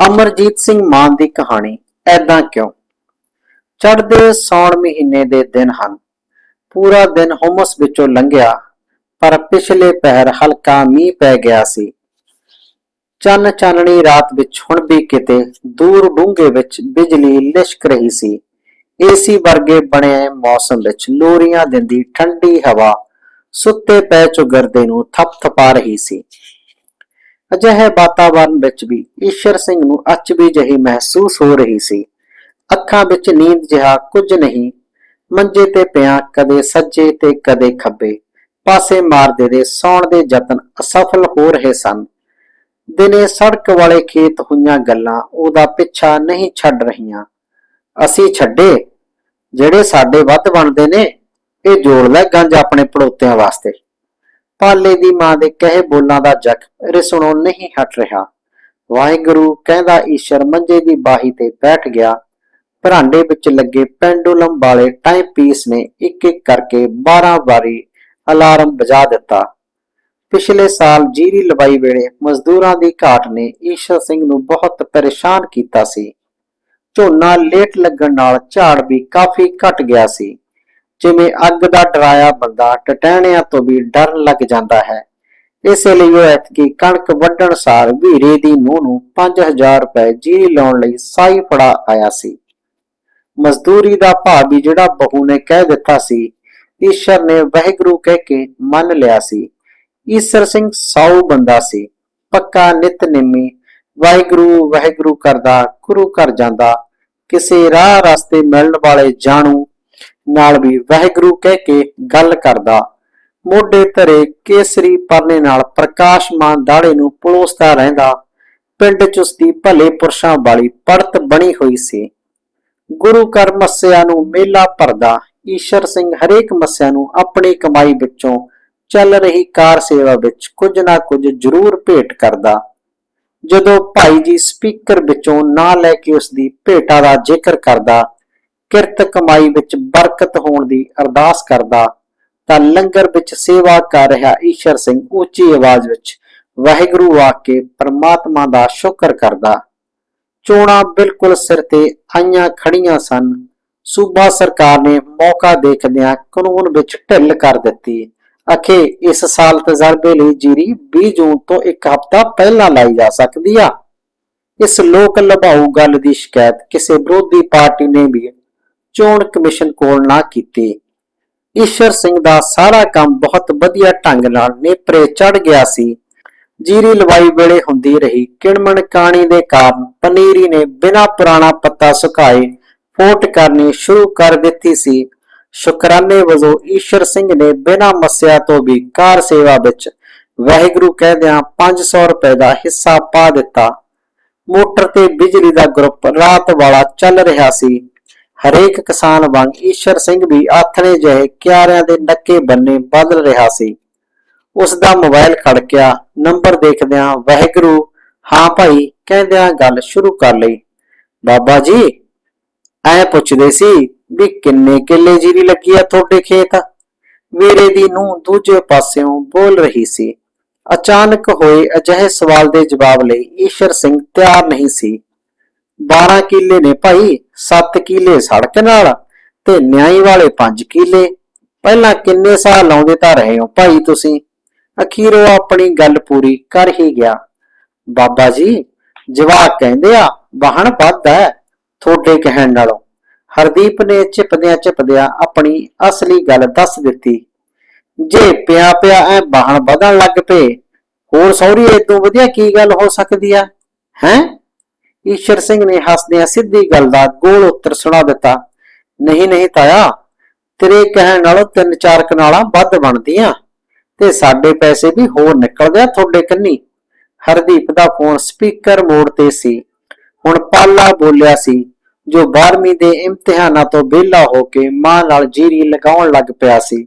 ਅਮਰਜੀਤ ਸਿੰਘ ਮਾਨ ਦੀ ਕਹਾਣੀ ਐਦਾਂ ਕਿਉਂ? ਚੜ੍ਹਦੇ ਸੌਣ ਮਹੀਨੇ ਦੇ ਦਿਨ ਹਨ। ਪੂਰਾ ਦਿਨ ਹੁਮਸ ਵਿੱਚੋਂ ਲੰਘਿਆ, ਪਰ ਪਿਛਲੇ ਪਹਿਰ ਹਲਕਾ ਮੀਂਹ ਪੈ ਗਿਆ ਸੀ। ਚੰਨ ਚਾਨਣੀ ਰਾਤ ਵਿੱਚ ਹੁਣ ਵੀ ਕਿਤੇ ਦੂਰ ਡੂੰਘੇ ਵਿੱਚ ਬਿਜਲੀ ਲਿਸ਼ਕ ਰਹੀ ਸੀ। ਏਸੀ ਵਰਗੇ ਬਣੇ ਮੌਸਮ ਵਿੱਚ ਲੋਰੀਆਂ ਦਿੰਦੀ ਠੰਡੀ ਹਵਾ ਸੁੱਤੇ ਪੈ ਚੁਗਰਦੇ ਨੂੰ ਥਪਥਪਾ ਰਹੀ ਸੀ। ਅਜਿਹੇ ਵਾਤਾਵਰਣ ਵਿੱਚ ਵੀ ਈਸ਼ਰ ਸਿੰਘ ਨੂੰ ਅਚਬੀ ਜਿਹੀ ਮਹਿਸੂਸ ਹੋ ਰਹੀ ਸੀ। ਅੱਖਾਂ ਵਿੱਚ ਨੀਂਦ ਜਿਹਾ ਕੁਝ ਨਹੀਂ, ਮੰਜੇ ਤੇ ਪਿਆ ਕਦੇ ਸੱਜੇ ਤੇ ਕਦੇ ਖੱਬੇ, ਪਾਸੇ ਮਾਰਦੇ ਦੇ ਸੌਣ ਦੇ ਯਤਨ ਅਸਫਲ ਹੋ ਰਹੇ ਸਨ। ਦਿਨੇ ਸੜਕ ਵਾਲੇ ਖੇਤ ਹੋਈਆਂ ਗੱਲਾਂ ਉਹਦਾ ਪਿੱਛਾ ਨਹੀਂ ਛੱਡ ਰਹੀਆਂ। ਅਸੀਂ ਛੱਡੇ? ਜਿਹੜੇ ਸਾਡੇ ਵੱਧ ਬਣਦੇ ਨੇ, ਇਹ ਜੋੜ ਲੈ ਗੰਜ ਆਪਣੇ ਪੜੋਤਿਆਂ ਵਾਸਤੇ। ਪਾਲੇ ਦੀ ਮਾਂ ਦੇ ਕਹੇ ਬੋਲਾਂ ਦਾ ਜ਼ਖਮ ਰਿਸਣੋਂ ਨਹੀਂ ਹਟ ਰਿਹਾ। ਵਾਹਿਗੁਰੂ ਕਹਿੰਦਾ ਈਸ਼ਰ ਮੰਜੇ ਦੀ ਬਾਹੀ ਤੇ ਬੈਠ ਗਿਆ। ਭਰਾਂਡੇ ਵਿੱਚ ਲੱਗੇ ਪੈਂਡੂਲਮ ਵਾਲੇ ਟਾਈਮ ਪੀਸ ਨੇ ਇੱਕ ਇੱਕ ਕਰਕੇ 12 ਵਾਰੀ ਅਲਾਰਮ ਵਜਾ ਦਿੱਤਾ। ਪਿਛਲੇ ਸਾਲ ਜੀਰੀ ਲਵਾਈ ਵੇਲੇ ਮਜ਼ਦੂਰਾਂ ਦੀ ਘਾਟ ਨੇ ਈਸ਼ਰ ਸਿੰਘ ਨੂੰ ਬਹੁਤ ਪਰੇਸ਼ਾਨ ਕੀਤਾ ਸੀ। ਝੋਨਾ ਲੇਟ ਲੱਗਣ ਨਾਲ ਝਾੜ ਵੀ ਕਾਫੀ ਘਟ ਗਿਆ ਸੀ। ਜਿਵੇਂ ਅੱਗ ਦਾ ਡਰਾਇਆ ਬੰਦਾ ਟਟਹਿਣਿਆਂ ਤੋਂ ਵੀ ਡਰਨ ਲੱਗ ਜਾਂਦਾ ਹੈ। ਇਸੇ ਲਈ ਉਹ ਐਤਕੀ ਕਣਕ ਵੱਢਣ ਸਾਰ ਵੀਰੇ ਦੀ ਨੂੰਹ ਨੂੰ 5000 ਰੁਪਏ ਜੀਰੀ ਲਾਉਣ ਲਈ ਸਾਈ ਫੜਾ ਆਇਆ ਸੀ। ਮਜ਼ਦੂਰੀ ਦਾ ਭਾਅ ਵੀ ਜਿਹੜਾ ਬਹੂ ਨੇ ਕਹਿ ਦਿੱਤਾ ਸੀ, ਈਸ਼ਰ ਨੇ ਵਾਹਿਗੁਰੂ ਕਹਿ ਕੇ ਮੰਨ ਲਿਆ ਸੀ। ਈਸ਼ਰ ਸਿੰਘ ਸਾਊ ਬੰਦਾ ਸੀ, ਪੱਕਾ ਨਿਤਨੇਮੀ ਵਾਹਿਗੁਰੂ ਵਾਹਿਗੁਰੂ ਕਰਦਾ, ਗੁਰੂ ਘਰ ਜਾਂਦਾ, ਕਿਸੇ ਰਾਹ ਰਸਤੇ ਮਿਲਣ ਵਾਲੇ ਜਾਣੂ ਨਾਲ ਵੀ ਵਾਹਿਗੁਰੂ ਕਹਿ ਕੇ ਗੱਲ ਕਰਦਾ। ਮੋਢੇ ਧਰੇ ਕੇਸਰੀ ਪਰਨੇ ਨਾਲ ਪ੍ਰਕਾਸ਼ਮਾਨ ਦਾੜੇ ਨੂੰ ਪਲੋਸਦਾ ਰਹਿੰਦਾ। ਪਿੰਡ ਚ ਉਸਦੀ ਭਲੇ ਪੁਰਸ਼ਾਂ ਵਾਲੀ ਪੜਤ ਬਣੀ ਹੋਈ ਸੀ। ਗੁਰੂ ਘਰ ਮੱਸਿਆ ਨੂੰ ਮੇਲਾ ਭਰਦਾ, ਈਸ਼ਰ ਸਿੰਘ ਹਰੇਕ ਮੱਸਿਆ ਨੂੰ ਆਪਣੀ ਕਮਾਈ ਵਿੱਚੋਂ ਚੱਲ ਰਹੀ ਕਾਰ ਸੇਵਾ ਵਿੱਚ ਕੁਝ ਨਾ ਕੁਝ ਜ਼ਰੂਰ ਭੇਟ ਕਰਦਾ। ਜਦੋਂ ਭਾਈ ਜੀ ਸਪੀਕਰ ਵਿੱਚੋਂ ਨਾਂ ਲੈ ਕੇ ਉਸ ਦੀ ਭੇਟਾ ਦਾ ਜ਼ਿਕਰ ਕਰਦਾ ਕਿਰਤ ਕਮਾਈ ਵਿੱਚ ਬਰਕਤ ਹੋਣ ਦੀ ਅਰਦਾਸ ਕਰਦਾ, ਤਾਂ ਲੰਗਰ ਵਿੱਚ ਸੇਵਾ ਕਰ ਰਿਹਾ ਈਸ਼ਰ ਸਿੰਘ ਉੱਚੀ ਆਵਾਜ਼ ਵਿੱਚ ਵਾਹਿਗੁਰੂ ਆ ਕੇ ਪਰਮਾਤਮਾ ਦਾ ਸ਼ੁਕਰ ਕਰਦਾ। ਚੋਣਾਂ ਬਿਲਕੁਲ ਸਿਰ ਤੇ ਆਈਆਂ ਖੜੀਆਂ ਸਨ। ਸੂਬਾ ਸਰਕਾਰ ਨੇ ਮੌਕਾ ਦੇਖਦਿਆਂ ਕਾਨੂੰਨ ਵਿੱਚ ਢਿੱਲ ਕਰ ਦਿੱਤੀ। ਅਖੇ, ਇਸ ਸਾਲ ਤਜਰਬੇ ਲਈ ਜੀਰੀ 20 ਜੂਨ ਤੋਂ ਇੱਕ ਹਫ਼ਤਾ ਪਹਿਲਾਂ ਲਾਈ ਜਾ ਸਕਦੀ ਆ। ਇਸ ਲੋਕ ਲਭਾਊ ਗੱਲ ਦੀ ਸ਼ਿਕਾਇਤ ਕਿਸੇ ਵਿਰੋਧੀ ਪਾਰਟੀ ਨੇ ਵੀ ਚੋਣ ਕਮਿਸ਼ਨ ਕੋਲ ਨਾ ਕੀਤੀ। ਈਸ਼ਰ ਸਿੰਘ ਦਾ ਸਾਰਾ ਕੰਮ ਬਹੁਤ ਵਧੀਆ ਢੰਗ ਨਾਲ ਨੇਪਰੇ ਚੜ ਗਿਆ ਸੀ। ਜੀਰੀ ਲਵਾਈ ਵੇਲੇ ਹੁੰਦੀ ਰਹੀ। ਕਿਣਮਣ ਕਾਣੀ ਦੇ ਕਾਰਨ ਪਨੀਰੀ ਨੇ ਬਿਨਾਂ ਪੁਰਾਣਾ ਪੱਤਾ ਸੁਕਾਏ ਫੋਟ ਕਰਨੀ ਸ਼ੁਰੂ ਕਰ ਦਿੱਤੀ ਸੀ। ਸ਼ੁਕਰਾਨੇ ਵਜੋਂ ਈਸ਼ਰ ਸਿੰਘ ਨੇ ਬਿਨਾ ਮਸਿਆ ਤੋਂ ਵੀ ਕਾਰ ਸੇਵਾ ਵਿੱਚ ਵਾਹਿਗੁਰੂ ਕਹਿਦਿਆਂ 500 ਰੁਪਏ ਦਾ ਹਿੱਸਾ ਪਾ ਦਿੱਤਾ। ਮੋਟਰ ਤੇ ਬਿਜਲੀ ਦਾ ਗਰੁੱਪ ਰਾਤ ਵਾਲਾ ਚੱਲ ਰਿਹਾ ਸੀ। ਹਰੇਕ ਕਿਸਾਨ ਵਾਂਗ ਈਸ਼ਰ ਸਿੰਘ ਵੀ ਆਥਣੇ ਜਿਹੇ ਕਿਆਰਿਆਂ ਦੇ ਨੱਕੇ ਬੰਨੇ ਬਦਲ ਰਿਹਾ ਸੀ। ਉਸ ਦਾ ਮੋਬਾਈਲ ਖੜਕਿਆ ਨੰਬਰ ਦੇਖਦਿਆਂ ਵਾਹਿਗੁਰੂ, ਹਾਂ ਭਾਈ, ਕਹਿੰਦਿਆਂ ਗੱਲ ਸ਼ੁਰੂ ਕਰ ਲਈ। ਬਾਬਾ ਜੀ, ਐ ਪੁੱਛਦੇ ਸੀ, ਵੀ ਕਿੰਨੇ ਕਿੱਲੇ ਜੀਰੀ ਲੱਗੀ ਆ ਤੁਹਾਡੇ ਖੇਤ? ਵੀਰੇ ਦੀ ਨੂੰ ਦੂਜੇ ਪਾਸਿਓਂ ਬੋਲ ਰਹੀ ਸੀ। ਅਚਾਨਕ ਹੋਏ ਅਜਿਹੇ ਸਵਾਲ ਦੇ ਜਵਾਬ ਲਈ ਈਸ਼ਰ ਸਿੰਘ ਤਿਆਰ ਨਹੀਂ ਸੀ। 12 ਕਿੱਲੇ ਨੇ ਭਾਈ 7 ਕਿਲੇ ਸੜਕ ਨਾਲ ਤੇ ਨਿਆਈ ਵਾਲੇ 5 ਕਿਲੇ। ਪਹਿਲਾਂ ਕਿੰਨੇ ਸਾਲ ਲਾਉਂਦੇ ਤਾਂ ਰਹੇ ਹੋ ਭਾਈ ਤੁਸੀਂ? ਅਖੀਰ ਉਹ ਆਪਣੀ ਗੱਲ ਪੂਰੀ ਕਰ ਹੀ ਗਿਆ। ਬਾਬਾ ਜੀ, ਜਵਾਕ ਕਹਿੰਦੇ ਆ, ਵਾਹਣ ਵੱਧਦਾ ਹੈ ਤੁਹਾਡੇ ਕਹਿਣ ਨਾਲੋਂ। ਹਰਦੀਪ ਨੇ ਚਿਪਦਿਆਂ ਚਿਪਦਿਆਂ ਆਪਣੀ ਅਸਲੀ ਗੱਲ ਦੱਸ ਦਿੱਤੀ। ਜੇ ਪਿਆ ਪਿਆ ਐ ਵਾਹਣ ਵਧਣ ਲੱਗ ਪਏ, ਹੋਰ ਸੌਰੀ ਇਦੋਂ ਵਧੀਆ ਕੀ ਗੱਲ ਹੋ ਸਕਦੀ ਆ? ਹੈ? ਈਸ਼ਰ ਸਿੰਘ ਨੇ ਹੱਸਦਿਆਂ ਸਿੱਧੀ ਗੱਲ ਦਾ ਗੋਲ ਉੱਤਰ ਸੁਣਾ ਦਿੱਤਾ, ਨਹੀਂ ਨਹੀਂ ਤਾਇਆ, ਤੇਰੇ ਕਹਿਣ ਨਾਲੋਂ ਤਿੰਨ ਚਾਰ ਕਨਾਲਾਂ ਵੱਧ ਬਣਦੀਆਂ ਤੇ ਸਾਡੇ ਪੈਸੇ ਵੀ ਹੋਰ ਨਿਕਲਦੇ ਆ ਤੁਹਾਡੇ ਕੰਨੀ। ਹਰਦੀਪ ਦਾ ਫੋਨ ਸਪੀਕਰ ਮੋਡ ਤੇ ਸੀ। ਹੁਣ ਪਾਲਾ ਬੋਲਿਆ ਸੀ, ਜੋ 12ਵੀਂ ਦੇ ਇਮਤਿਹਾਨਾਂ ਤੋਂ ਵਿਹਲਾ ਹੋ ਕੇ ਮਾਂ ਨਾਲ ਜੀਰੀ ਲਗਾਉਣ ਲੱਗ ਪਿਆ ਸੀ।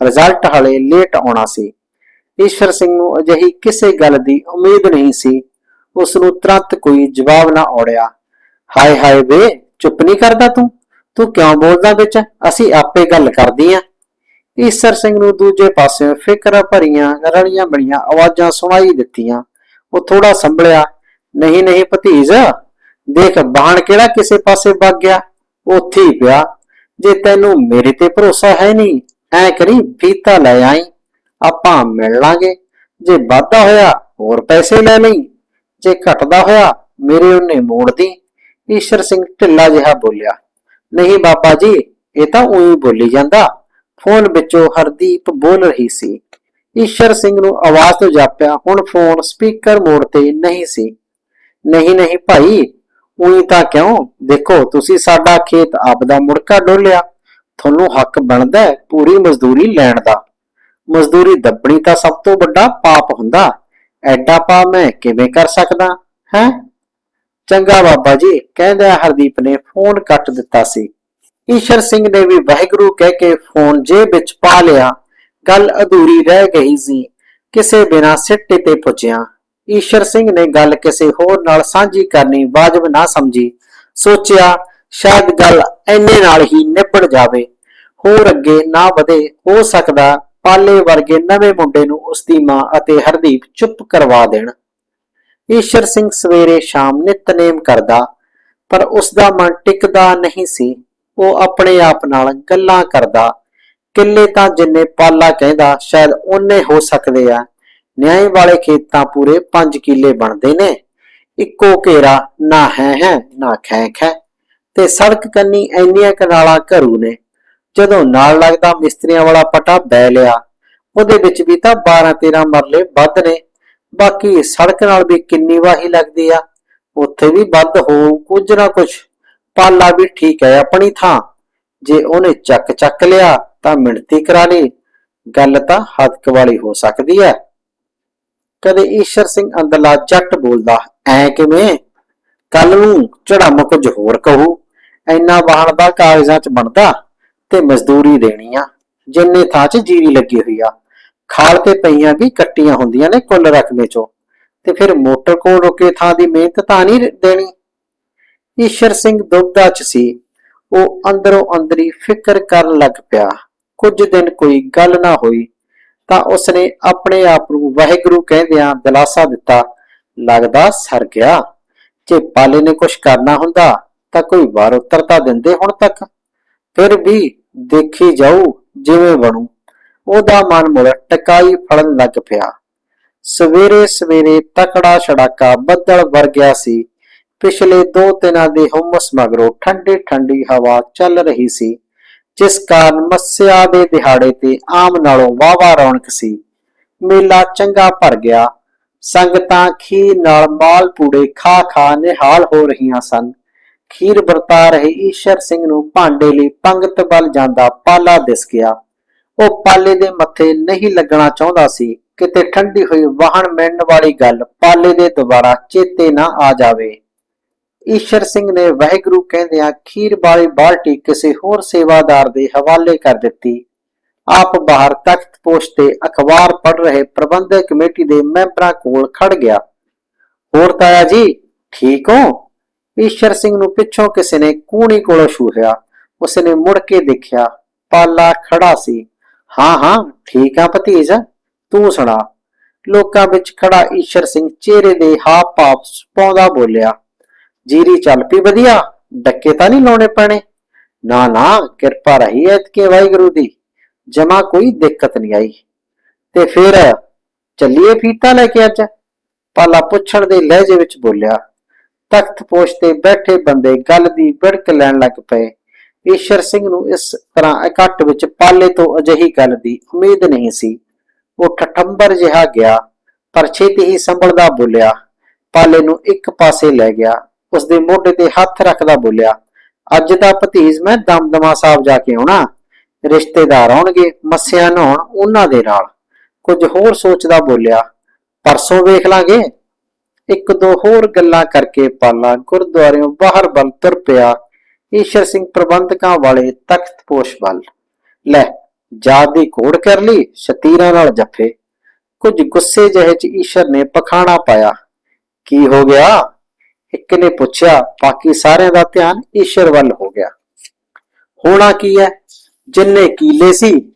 ਰਿਜ਼ਲਟ ਹਲੇ ਲੇਟ ਆਉਣਾ ਸੀ। ਈਸ਼ਰ ਸਿੰਘ ਨੂੰ ਅਜਿਹੀ ਕਿਸੇ ਗੱਲ ਦੀ ਉਮੀਦ ਨਹੀਂ ਸੀ। ਉਸ ਨੂੰ ਤੁਰੰਤ ਕੋਈ ਜਵਾਬ ਨਾ ਔੜਿਆ ਹਾਏ ਹਾਏ ਵੇ, ਚੁੱਪ ਨਹੀਂ ਕਰਦਾ ਤੂੰ? ਤੂੰ ਕਿਉਂ ਬੋਲਦਾ ਵਿੱਚ? ਅਸੀਂ ਆਪੇ ਗੱਲ ਕਰਦੀ ਆਂ। ਈਸ਼ਰ ਸਿੰਘ ਨੂੰ ਦੂਜੇ ਪਾਸੇ ਫਿਕਰ ਭਰੀਆਂ ਰਲੀਆਂ ਬੜੀਆਂ ਆਵਾਜ਼ਾਂ ਸੁਣਾਈ ਦਿੱਤੀਆਂ। ਉਹ ਥੋੜਾ ਸੰਭਲਿਆ। ਨਹੀਂ ਨਹੀਂ ਭਤੀਜ, ਦੇਖ ਬਾਣ ਕਿਹੜਾ ਕਿਸੇ ਪਾਸੇ ਵਗ ਗਿਆ? ਉੱਥੇ ਹੀ ਪਿਆ। ਜੇ ਤੈਨੂੰ ਮੇਰੇ ਤੇ ਭਰੋਸਾ ਹੈ ਨਹੀਂ, ਐ ਕਰੀ ਫੀਤਾ ਲੈ ਆਈ। ਆਪਾਂ ਮਿਲ ਲਾਂਗੇ। ਜੇ ਵਾਧਾ ਹੋਇਆ, ਹੋਰ ਪੈਸੇ ਲੈ ਲਈ। ਜੇ ਘਟਦਾ ਹੋਇਆ ਮੇਰੇ ਉਹਨੇ ਮੋੜ ਦੀ ਈਸ਼ਰ ਸਿੰਘ ਢਿੱਲਾ ਜਿਹਾ ਬੋਲਿਆ, ਨਹੀਂ ਬਾਬਾ ਜੀ, ਇਹ ਤਾਂ ਉਹੀ ਬੋਲੀ ਜਾਂਦਾ। ਫੋਨ ਵਿੱਚੋਂ ਹਰਦੀਪ ਬੋਲ ਰਹੀ ਸੀ। ਈਸ਼ਰ ਸਿੰਘ ਨੂੰ ਆਵਾਜ਼ ਤੋਂ ਜਾਪਿਆ, ਹੁਣ ਫੋਨ ਸਪੀਕਰ ਮੋਡ ਤੇ ਨਹੀਂ ਸੀ। ਨਹੀਂ ਨਹੀਂ ਭਾਈ, ਉਹੀ ਤਾਂ ਕਿਉਂ? ਦੇਖੋ, ਤੁਸੀਂ ਸਾਡਾ ਖੇਤ ਆਪਦਾ ਮੁੜਕਾ ਡੋਲਿਆ। ਤੁਹਾਨੂੰ ਹੱਕ ਬਣਦਾ ਪੂਰੀ ਮਜ਼ਦੂਰੀ ਲੈਣ ਦਾ। ਮਜ਼ਦੂਰੀ ਦੱਬਣੀ ਤਾਂ ਸਭ ਤੋਂ ਵੱਡਾ ਪਾਪ ਹੁੰਦਾ। ਐਡਾ ਪਾਪ ਮੈਂ ਕਿਵੇਂ ਕਰ ਸਕਦਾ, ਹੈ? ਚੰਗਾ ਬਾਬਾ ਜੀ ਕਹਿੰਦਾ ਹਰਦੀਪ ਨੇ ਫੋਨ ਕੱਟ ਦਿੱਤਾ ਸੀ। ਈਸ਼ਰ ਸਿੰਘ ਨੇ ਵੀ ਵਾਹਿਗੁਰੂ ਕਹਿ ਕੇ ਫੋਨ ਜੇਬ ਵਿੱਚ ਪਾ ਲਿਆ। ਗੱਲ ਅਧੂਰੀ ਰਹਿ ਗਈ ਸੀ। ਕਿਸੇ ਬਿਨਾ ਸਿੱਟੇ ਤੇ ਪੁੱਜਿਆ। ਈਸ਼ਰ ਸਿੰਘ ਨੇ ਗੱਲ ਕਿਸੇ ਹੋਰ ਨਾਲ ਸਾਂਝੀ ਕਰਨੀ ਵਾਜਬ ਨਾ ਸਮਝੀ। ਸੋਚਿਆ, ਸ਼ਾਇਦ ਗੱਲ ਐਨੇ ਨਾਲ ਹੀ ਨਿਬੜ ਜਾਵੇ। ਹੋਰ ਅੱਗੇ ਨਾ ਵਧੇ, ਹੋ ਸਕਦਾ ਪਾਲੇ ਵਰਗੇ ਨਵੇਂ ਮੁੰਡੇ ਨੂੰ ਉਸਦੀ ਮਾਂ ਅਤੇ ਹਰਦੀਪ ਚੁੱਪ ਕਰਵਾ ਦੇਣ। ਈਸ਼ਰ ਸਿੰਘ ਸਵੇਰੇ ਸ਼ਾਮ ਨਿਤਨੇਮ ਕਰਦਾ, ਪਰ ਉਸਦਾ ਮਨ ਟਿਕਦਾ ਨਹੀਂ ਸੀ। ਉਹ ਆਪਣੇ ਆਪ ਨਾਲ ਗੱਲਾਂ ਕਰਦਾ, ਕਿੱਲੇ ਤਾਂ ਜਿੰਨੇ ਪਾਲਾ ਕਹਿੰਦਾ, ਸ਼ਾਇਦ ਉਹਨੇ ਹੋ ਸਕਦੇ ਆ। ਨਿਆਂ ਵਾਲੇ ਖੇਤਾਂ ਪੂਰੇ 5 ਕਿੱਲੇ ਬਣਦੇ ਨੇ। ਇੱਕੋ ਘੇਰਾ ਨਾ ਹੈ ਹੈ, ਨਾ ਖੈ ਖੈ। ਤੇ ਸੜਕ ਕੰਨੀ ਐਨੀਆਂ ਕਨਾਲਾਂ ਘਰੂ ਨੇ। ਜਦੋਂ ਨਾਲ ਲੱਗਦਾ ਮਿਸਤਰੀਆਂ ਵਾਲਾ ਪਟਾ ਬੈ ਲਿਆ, ਉਹਦੇ ਵਿੱਚ ਵੀ ਤਾਂ 12 13 ਮਰਲੇ ਵੱਧ ਨੇ। ਬਾਕੀ ਸੜਕ ਨਾਲ ਵੀ ਕਿੰਨੀ ਵਾਹੀ ਲੱਗਦੀ ਆ, ਉੱਥੇ ਵੀ ਵੱਧ ਹੋ ਕੁਝ ਨਾ ਕੁਝ। ਪਾਲਾ ਵੀ ਠੀਕ ਹੈ ਆਪਣੀ ਥਾਂ। ਜੇ ਉਹਨੇ ਚੱਕ ਚੱਕ ਲਿਆ ਤਾਂ ਮਿਣਤੀ ਕਰਾ ਲਈ ਗੱਲ ਤਾਂ ਹੱਦਕ ਵਾਲੀ ਹੋ ਸਕਦੀ ਹੈ। ਕਦੇ ਈਸ਼ਰ ਸਿੰਘ ਅੰਦਰਲਾ ਜੱਟ ਬੋਲਦਾ, ਐ ਕਿਵੇਂ? ਕੱਲ ਨੂੰ ਝੜਮ ਕੁਝ ਹੋਰ ਕਹੂ। ਐਨਾ ਵਾਹਣ ਦਾ ਕਾਗਜ਼ਾਂ 'ਚ ਬਣਦਾ? ਤੇ ਮਜ਼ਦੂਰੀ ਦੇਣੀ ਆ। ਜਿੰਨੇ ਥਾਂ 'ਚ ਜੀਰੀ ਲੱਗੀ ਹੋਈ ਆ। ਖਾਲ ਤੇ ਪਈਆਂ ਵੀ ਕੱਟੀਆਂ ਹੁੰਦੀਆਂ ਨੇ ਕੁੱਲ ਰਕਮੇ 'ਚੋਂ। ਤੇ ਫਿਰ ਮੋਟਰ ਕੋਲ ਰੁਕੇ ਥਾਂ ਦੀ ਮਿਹਨਤ ਤਾਂ ਨਹੀਂ ਦੇਣੀ। ਈਸ਼ਰ ਸਿੰਘ ਦੁਬਦਾ 'ਚ ਸੀ। ਉਹ ਅੰਦਰੋਂ ਅੰਦਰੀ ਫਿਕਰ ਕਰਨ ਲੱਗ ਪਿਆ। ਕੁਝ ਦਿਨ ਕੋਈ ਗੱਲ ਨਾ ਹੋਈ। ਤਾਂ ਉਸਨੇ ਆਪਣੇ ਆਪ ਨੂੰ ਵਾਹਿਗੁਰੂ ਕਹਿੰਦਿਆਂ ਦਿਲਾਸਾ ਦਿੱਤਾ, ਲੱਗਦਾ ਸਰ ਗਿਆ। ਜੇ ਪਾਲੇ ਨੇ ਕੁਝ ਕਰਨਾ ਹੁੰਦਾ, ਤਾਂ ਕੋਈ ਵਾਰ ਉਤਰਤਾ ਦਿੰਦੇ ਹੁਣ ਤੱਕ। ਫਿਰ ਵੀ ਦੇਖੀ ਜਾਊ ਜਿਵੇਂ ਬਣੂ। ਉਹਦਾ ਮਨ ਮੁੜ ਟਕਾਈ ਫੜਨ ਲੱਗ ਪਿਆ। ਸਵੇਰੇ ਸਵੇਰੇ ਤਕੜਾ ਛੜਾਕਾ ਬੱਦਲ ਵਰ ਗਿਆ ਸੀ। ਪਿਛਲੇ ਦੋ ਦਿਨਾਂ ਦੇ ਹੁਮਸ ਮਗਰੋਂ ਠੰਡੀ ਠੰਡੀ ਹਵਾ ਚੱਲ ਰਹੀ ਸੀ, ਜਿਸ ਕਾਰਨ ਮੱਸਿਆ ਦੇ ਦਿਹਾੜੇ ਤੇ ਆਮ ਨਾਲੋਂ ਵਾਵਾ ਰੌਣਕ ਸੀ। ਮੇਲਾ ਚੰਗਾ ਭਰ ਗਿਆ। ਸੰਗਤਾਂ ਖੀਰ ਨਾਲ ਮਾਲ ਪੂੜੇ ਖਾ ਖਾ ਨਿਹਾਲ ਹੋ ਰਹੀਆਂ ਸਨ। ਖੀਰ ਵਰਤਾ ਰਹੇ ਈਸ਼ਰ ਸਿੰਘ ਨੂੰ ਭਾਂਡੇ ਲਈ ਪੰਗਤ ਵੱਲ ਜਾਂਦਾ ਪਾਲਾ ਦਿਸ ਗਿਆ। ਉਹ ਪਾਲੇ ਦੇ ਮੱਥੇ ਨਹੀਂ ਲੱਗਣਾ ਚਾਹੁੰਦਾ ਸੀ। ਕਿਤੇ ਠੰਡੀ ਹੋਈ ਵਾਹਣ ਮਿਲਣ ਵਾਲੀ ਗੱਲ ਪਾਲੇ ਦੇ ਦੁਬਾਰਾ ਚੇਤੇ ਨਾ ਆ ਜਾਵੇ। ਈਸ਼ਰ ਸਿੰਘ ਨੇ ਵਾਹਿਗੁਰੂ ਕਹਿੰਦਿਆਂ ਖੀਰ ਵਾਲੀ ਬਾਲਟੀ ਕਿਸੇ ਹੋਰ ਸੇਵਾਦਾਰ ਦੇ ਹਵਾਲੇ ਕਰ ਦਿੱਤੀ। ਆਪ ਬਾਹਰ ਤਖਤ ਪੋਸ਼ ਤੇ ਅਖਬਾਰ ਪੜ੍ਹ ਰਹੇ ਪ੍ਰਬੰਧਕ ਕਮੇਟੀ ਦੇ ਮੈਂਬਰਾਂ ਕੋਲ ਖੜ ਗਿਆ। ਹੋਰ ਤਾਇਆ ਜੀ, ਠੀਕ ਹੋ? ਈਸ਼ਰ ਸਿੰਘ ਨੂੰ ਪਿੱਛੋਂ ਕਿਸੇ ਨੇ ਕੂਣੀ ਕੋਲੋਂ ਛੂਹਿਆ। ਉਸਨੇ ਮੁੜ ਕੇ ਦੇਖਿਆ, ਪਾਲਾ ਖੜਾ ਸੀ। ਹਾਂ ਹਾਂ, ਠੀਕ ਆ ਭਤੀਜ, ਤੂੰ ਸੁਣਾ। ਲੋਕਾਂ ਵਿੱਚ ਖੜਾ ਈਸ਼ਰ ਸਿੰਘ ਚਿਹਰੇ ਦੇ ਹਾਵ ਭਾਵ ਪਾਉਂਦਾ ਬੋਲਿਆ, ਜੀਰੀ ਚੱਲ ਪਈ ਵਧੀਆ, ਡੱਕੇ ਤਾਂ ਨਹੀਂ ਲਾਉਣੇ ਪੈਣੇ। ਨਾ ਨਾ, ਕਿਰਪਾ ਰਹੀ ਐਤਕੇ ਵਾਹਿਗੁਰੂ ਦੀ, ਜਮਾ ਕੋਈ ਦਿੱਕਤ ਨਹੀਂ ਆਈ। ਤੇ ਫਿਰ ਚੱਲੀਏ ਫੀਤਾ ਲੈ ਕੇ ਅੱਜ? ਪਾਲਾ ਪੁੱਛਣ ਦੇ ਲਹਿਜੇ ਵਿੱਚ ਬੋਲਿਆ ਤਖਤ ਪੋਸ਼ ਤੇ ਬੈਠੇ ਬੰਦੇ ਗੱਲ ਦੀ ਵਿੜਕ ਲੈਣ ਲੱਗ ਪਏ। ਈਸ਼ਰ ਸਿੰਘ ਨੂੰ ਇਸ ਤਰ੍ਹਾਂ ਇਕੱਠ ਵਿੱਚ ਪਾਲੇ ਤੋਂ ਅਜਿਹੀ ਗੱਲ ਦੀ ਉਮੀਦ ਨਹੀਂ ਸੀ। ਉਹ ਠਠੰਬਰ ਜਿਹਾ ਗਿਆ, ਪਰ ਛੇਤੀ ਹੀ ਸੰਭਲਦਾ ਬੋਲਿਆ। ਪਾਲੇ ਨੂੰ ਇੱਕ ਪਾਸੇ ਲੈ ਗਿਆ ਉਸ ਦੇ ਮੋਢੇ ਤੇ ਹੱਥ ਰੱਖਦਾ ਬੋਲਿਆ, ਅੱਜ ਦਾ ਭਤੀਜ ਮੈਂ ਦਮਦਮਾ ਸਾਹਿਬ ਜਾ ਕੇ ਆਉਣਾ। ਰਿਸ਼ਤੇਦਾਰ ਆਉਣਗੇ, ਮੱਸਿਆ ਨਹਾਉਣ ਉਹਨਾਂ ਦੇ ਨਾਲ। ਕੁਝ ਹੋਰ ਸੋਚਦਾ ਬੋਲਿਆ, ਪਰਸੋਂ ਵੇਖ ਲਾਂਗੇ। ਇੱਕ ਦੋ ਹੋਰ ਗੱਲਾਂ ਕਰਕੇ ਪਾਲਾ, ਗੁਰਦੁਆਰਿਓਂ ਬਾਹਰ ਵੱਲ ਤੁਰ ਪਿਆ ਈਸ਼ਰ ਸਿੰਘ ਪ੍ਰਬੰਧਕਾਂ ਵਾਲੇ ਤਖਤ ਪੋਸ਼ ਵੱਲ। ਲੈ ਜਾਤ ਦੀ ਘੋੜ ਕਰ ਲਈ, ਸ਼ਤੀਰਾਂ ਨਾਲ ਜੱਫੇ। ਕੁਝ ਗੁੱਸੇ ਜਿਹੇ ਚ ਈਸ਼ਰ ਨੇ ਪਖਾਣਾ ਪਾਇਆ। ਕੀ ਹੋ ਗਿਆ? ਇੱਕ ਨੇ ਪੁੱਛਿਆ, ਬਾਕੀ ਸਾਰਿਆਂ ਦਾ ਧਿਆਨ ਈਸ਼ਰ ਵੱਲ ਹੋ ਗਿਆ। ਹੋਣਾ ਕੀ ਹੈ? ਜਿੰਨੇ ਕੀਲੇ ਸੀ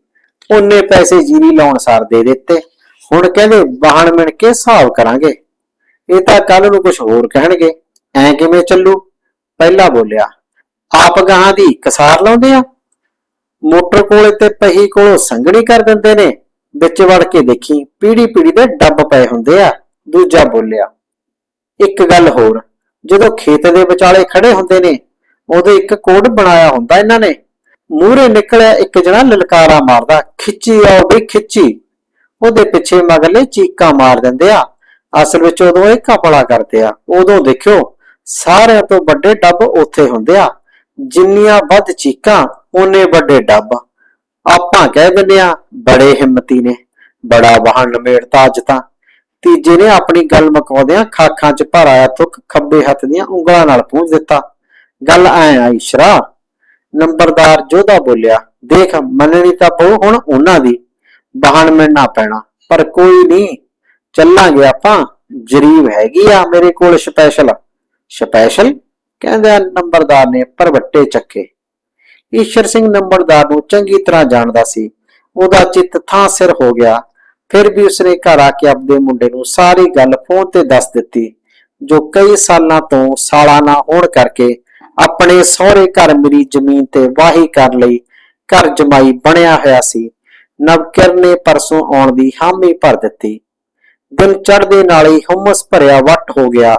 ਉਹਨੇ ਪੈਸੇ ਜੀਰੀ ਲਾਉਣ ਸਾਰ ਦੇ ਦਿੱਤੇ। ਹੁਣ ਕਹਿੰਦੇ, ਵਾਹਣ ਮਿਣ ਕੇ ਹਿਸਾਬ ਕਰਾਂਗੇ। ਇਹ ਤਾਂ ਕੱਲ ਨੂੰ ਕੁਝ ਹੋਰ ਕਹਿਣਗੇ। ਐ ਕਿਵੇਂ ਚੱਲੂ? ਪਹਿਲਾ ਬੋਲਿਆ, ਆਪ ਗਾਹਾਂ ਦੀ ਕਸਾਰ ਲਾਉਂਦੇ ਆ? ਮੋਟਰ ਕੋਲੇ ਤੇ ਪਹੀ ਕੋਲੋਂ ਸੰਗਣੀ ਕਰ ਦਿੰਦੇ ਨੇ। ਵਿੱਚ ਵੜ ਕੇ ਦੇਖੀ, ਪੀੜੀ ਪੀੜੀ ਦੇ ਡੱਬ ਪਏ ਹੁੰਦੇ ਆ। ਦੂਜਾ ਬੋਲਿਆ, ਇੱਕ ਗੱਲ ਹੋਰ, ਜਦੋਂ ਖੇਤ ਦੇ ਵਿਚਾਲੇ ਖੜੇ ਹੁੰਦੇ ਨੇ ਉਦੋਂ ਇੱਕ ਕੋਡ ਬਣਾਇਆ ਹੁੰਦਾ ਇਹਨਾਂ ਨੇ। ਮੂਹਰੇ ਨਿਕਲਿਆ ਇੱਕ ਜਣਾ ਲਲਕਾਰਾ ਮਾਰਦਾ, ਖਿੱਚੀ ਆਓ ਵੀ ਖਿੱਚੀ। ਉਹਦੇ ਪਿੱਛੇ ਮਗਲੇ ਚੀਕਾਂ ਮਾਰ ਦਿੰਦੇ ਆ। ਅਸਲ ਵਿੱਚ ਉਦੋਂ ਇਹ ਕਪੜਾ ਕਰਦੇ ਆ, ਉਦੋਂ ਦੇਖਿਓ, ਸਾਰਿਆਂ ਤੋਂ ਵੱਡੇ ਡੱਬ ਉੱਥੇ ਹੁੰਦੇ ਆ, ਜਿੰਨੀਆਂ ਵੱਧ ਚੀਕਾਂ, ਓਨੇ ਵੱਡੇ ਡੱਬ। ਆਪਾਂ ਕਹਿ ਦਿੰਦੇ ਆ, ਬੜੇ ਹਿੰਮਤੀ ਨੇ, ਬੜਾ ਵਾਹਨ ਲਮੇੜਤਾ ਅੱਜ ਤਾਂ। ਤੀਜੇ ਨੇ ਆਪਣੀ ਗੱਲ ਮੁਕਾਉਂਦਿਆਂ ਖਾਖਾਂ 'ਚ ਭਰ ਆਇਆ ਥੁੱਕ, ਖੱਬੇ ਹੱਥ ਦੀਆਂ ਉਂਗਲਾਂ ਨਾਲ ਪੂੰਝ ਦਿੱਤਾ। ਗੱਲ ਐ ਆਈ, ਸ਼ਰਾ, ਨੰਬਰਦਾਰ ਜੋਧਾ ਬੋਲਿਆ, ਦੇਖ, ਮੰਨਣੀ ਤਾਂ ਪਊ ਹੁਣ ਉਹਨਾਂ ਦੀ ਵਾਹਨ ਮਿਲਣਾ ਪੈਣਾ, ਪਰ ਕੋਈ ਨਹੀਂ ਚੱਲਾਂਗੇ ਆਪਾਂ। ਜਰੀਬ ਹੈਗੀ ਆ ਮੇਰੇ ਕੋਲ ਸਪੈਸ਼ਲ ਸਪੈਸ਼ਲ ਕਹਿੰਦਾ ਨੰਬਰਦਾਰ ਨੇ ਪਰਵੱਟੇ ਚੱਕੇ। ਈਸ਼ਰ ਸਿੰਘ ਨੰਬਰਦਾਰ ਨੂੰ ਚੰਗੀ ਤਰ੍ਹਾਂ ਜਾਣਦਾ ਸੀ। ਉਹਦਾ ਚਿੱਤ ਥਾਂ ਸਿਰ ਹੋ ਗਿਆ। ਫਿਰ ਵੀ ਉਸਨੇ ਘਰ ਆ ਕੇ ਆਪਦੇ ਮੁੰਡੇ ਨੂੰ ਸਾਰੀ ਗੱਲ ਫੋਨ ਤੇ ਦੱਸ ਦਿੱਤੀ, ਜੋ ਕਈ ਸਾਲਾਂ ਤੋਂ ਸਾਲਾਨਾ ਹੋਣ ਕਰਕੇ ਆਪਣੇ ਸਹੁਰੇ ਘਰ ਮੇਰੀ ਜ਼ਮੀਨ ਤੇ ਵਾਹੀ ਕਰ ਲਈ, ਘਰ ਜਮਾਈ ਬਣਿਆ ਹੋਇਆ ਸੀ। ਨਵਕਿਰ ਨੇ ਪਰਸੋਂ ਆਉਣ ਦੀ ਹਾਮੀ ਭਰ ਦਿੱਤੀ। ਦਿਨ ਚੜ੍ਹਦੇ ਨਾਲ ਹੀ ਹੁਮਸ ਭਰਿਆ ਵੱਟ ਹੋ ਗਿਆ।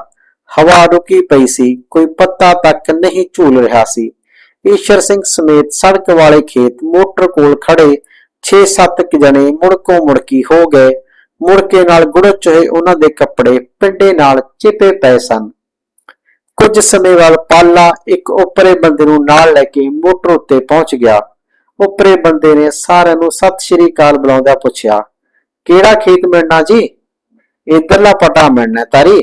ਹਵਾ ਰੁਕੀ ਪਈ ਸੀ, ਕੋਈ ਪੱਤਾ ਤੱਕ ਨਹੀਂ ਝੂਲ ਰਿਹਾ ਸੀ। ਈਸ਼ਰ ਸਿੰਘ ਸਮੇਤ ਸੜਕ ਵਾਲੇ ਖੇਤ ਮੋਟਰ ਕੋਲ ਖੜੇ 6-7 ਜਣੇ ਮੁੜਕੋ ਮੁੜਕੀ ਹੋ ਗਏ। ਮੁੜਕੇ ਨਾਲ ਗੁੜਚ ਹੋਏ ਉਹਨਾਂ ਦੇ ਕੱਪੜੇ ਪਿੰਡੇ ਨਾਲ ਚਿਪੇ ਪਏ ਸਨ। ਕੁਝ ਸਮੇਂ ਬਾਅਦ ਪਾਲਾ ਇੱਕ ਉੱਪਰੇ ਬੰਦੇ ਨੂੰ ਨਾਲ ਲੈ ਕੇ ਮੋਟਰ ਉੱਤੇ ਪਹੁੰਚ ਗਿਆ। ਉੱਪਰੇ ਬੰਦੇ ਨੇ ਸਾਰਿਆਂ ਨੂੰ ਸਤਿ ਸ਼੍ਰੀ ਅਕਾਲ ਬੁਲਾਉਂਦਾ ਪੁੱਛਿਆ, ਕਿਹੜਾ ਖੇਤ ਮਿਲਣਾ ਜੀ? ਇਧਰਲਾ ਪਟਾ ਮਿਲਣਾ ਤਾਰੀ।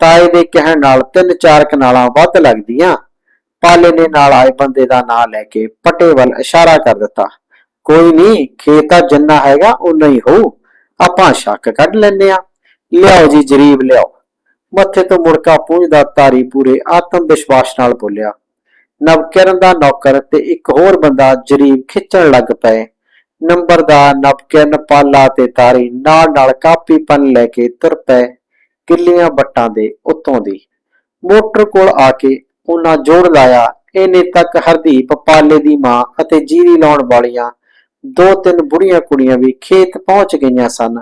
ਤਾਏ ਦੇ ਕਹਿਣ ਨਾਲ ਤਿੰਨ ਚਾਰ ਕਨਾਲਾਂ ਵੱਧ ਲੱਗਦੀਆਂ। ਪਾਲੇ ਨੇ ਨਾਲ ਆਏ ਬੰਦੇ ਦਾ ਨਾਂ ਲੈ ਕੇ ਪਟੇ ਵੱਲ ਇਸ਼ਾਰਾ ਕਰ ਦਿੱਤਾ। ਕੋਈ ਨਹੀਂ ਖੇਤ ਤਾਂ ਜਿੰਨਾ ਹੈਗਾ ਉਨਾ ਹੀ ਹੋਊ। ਆਪਾਂ ਸ਼ੱਕ ਕੱਢ ਲੈਨੇ ਆ ਲਿਆਓ ਜੀ, ਜਰੀਬ ਲਿਆਓ। ਮੱਥੇ ਤੋਂ ਮੁੜਕਾ ਪੂੰਝਦਾ ਤਾਰੀ ਪੂਰੇ ਆਤਮ ਵਿਸ਼ਵਾਸ ਨਾਲ ਬੋਲਿਆ, ਨਵਕਿਰਨ ਦਾ ਨੌਕਰ ਤੇ ਇੱਕ ਹੋਰ ਬੰਦਾ ਜਰੀਬ ਖਿੱਚਣ ਲੱਗ ਪਏ। ਨੰਬਰਦਾਰ ਨਵਕਿਰਨ ਪਾਲਾ ਤੇ ਤਾਰੀ ਨਾਲ ਨਾਲ ਕਾਪੀ ਪਨ ਲੈ ਕੇ ਤੁਰ ਪਏ ਕਿੱਲੀਆਂ ਬੱਟਾਂ ਦੇ ਉੱਤੋਂ ਦੀ। ਮੋਟਰ ਕੋਲ ਆ ਕੇ ਉਹਨਾਂ ਜੋੜ ਲਾਇਆ ਇਹਨੇ ਤੱਕ ਹਰਦੀਪ ਪਾਲੇ ਦੀ ਮਾਂ ਅਤੇ ਜੀਰੀ ਲਾਉਣ ਵਾਲੀਆਂ ਦੋ ਤਿੰਨ ਬੁੜੀਆਂ ਕੁੜੀਆਂ ਵੀ ਖੇਤ ਪਹੁੰਚ ਗਈਆਂ ਸਨ।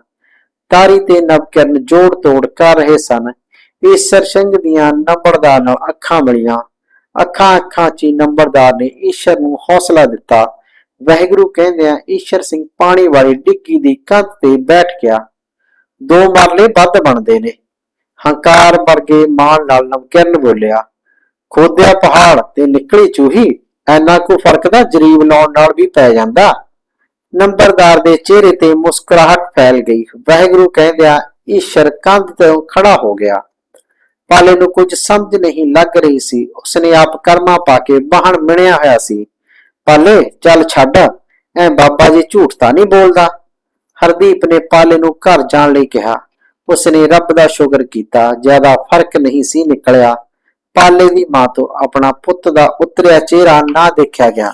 ਤਾਰੀ ਤੇ ਨਵਕਿਰਨ ਜੋੜ ਤੋੜ ਕਰ ਰਹੇ ਸਨ। ਈਸ਼ਰ ਸਿੰਘ ਦੀਆਂ ਨੰਬਰਦਾਰ ਨਾਲ ਅੱਖਾਂ ਮਿਲੀਆਂ। ਅੱਖਾਂ ਅੱਖਾਂ 'ਚ ਨੰਬਰਦਾਰ ਨੇ ਈਸ਼ਰ ਨੂੰ ਹੌਸਲਾ ਦਿੱਤਾ। ਵਾਹਿਗੁਰੂ ਕਹਿੰਦਿਆਂ ਈਸ਼ਰ ਸਿੰਘ ਪਾਣੀ ਵਾਲੀ ਡਿੱਗੀ ਦੀ ਕੰਧ ਤੇ ਬੈਠ ਗਿਆ। ਦੋ ਮਰਲੇ ਵੱਧ ਬਣਦੇ ਨੇ। ਹੰਕਾਰ ਵਰਗੇ ਮਾਣ ਨਾਲ ਨਵਕਿਰਨ ਬੋਲਿਆ, ਖੋਦਿਆ ਪਹਾੜ ਤੇ ਨਿਕਲੀ ਚੂਹੀ, ਐਨਾ ਕੋ ਫ਼ਰਕ ਤਾਂ ਜਰੀਬ ਲਾਉਣ ਨਾਲ ਵੀ ਪੈ ਜਾਂਦਾ। ਨੰਬਰਦਾਰ ਦੇ ਚਿਹਰੇ ਤੇ ਮੁਸਕਰਾਹਟ ਫੈਲ ਗਈ। ਵਾਹਿਗੁਰੂ ਕਹਿੰਦਿਆਂ ਈਸ਼ਰ ਕੰਧ ਤੋਂ ਖੜਾ ਹੋ ਗਿਆ। ਪਾਲੇ ਨੂੰ ਕੁਝ ਸਮਝ ਨਹੀਂ ਲੱਗ ਰਹੀ ਸੀ। ਉਸਨੇ ਆਪ ਕਰਮਾ ਪਾ ਕੇ ਬਾਹਣ ਮਿਣਿਆ ਹੋਇਆ ਸੀ। ਪਾਲੇ, ਚੱਲ ਛੱਡ। ਐ ਬਾਬਾ ਜੀ ਝੂਠ ਤਾਂ ਨਹੀਂ ਬੋਲਦਾ। ਹਰਦੀਪ ਨੇ ਪਾਲੇ ਨੂੰ ਘਰ ਜਾਣ ਲਈ ਕਿਹਾ। ਉਸਨੇ ਰੱਬ ਦਾ ਸ਼ੁਕਰ ਕੀਤਾ, ਜ਼ਿਆਦਾ ਫ਼ਰਕ ਨਹੀਂ ਸੀ ਨਿਕਲਿਆ। ਪਾਲੇ ਦੀ ਮਾਂ ਤੋਂ ਆਪਣਾ ਪੁੱਤ ਦਾ ਉਤਰਿਆ ਚਿਹਰਾ ਨਾ ਦੇਖਿਆ ਗਿਆ।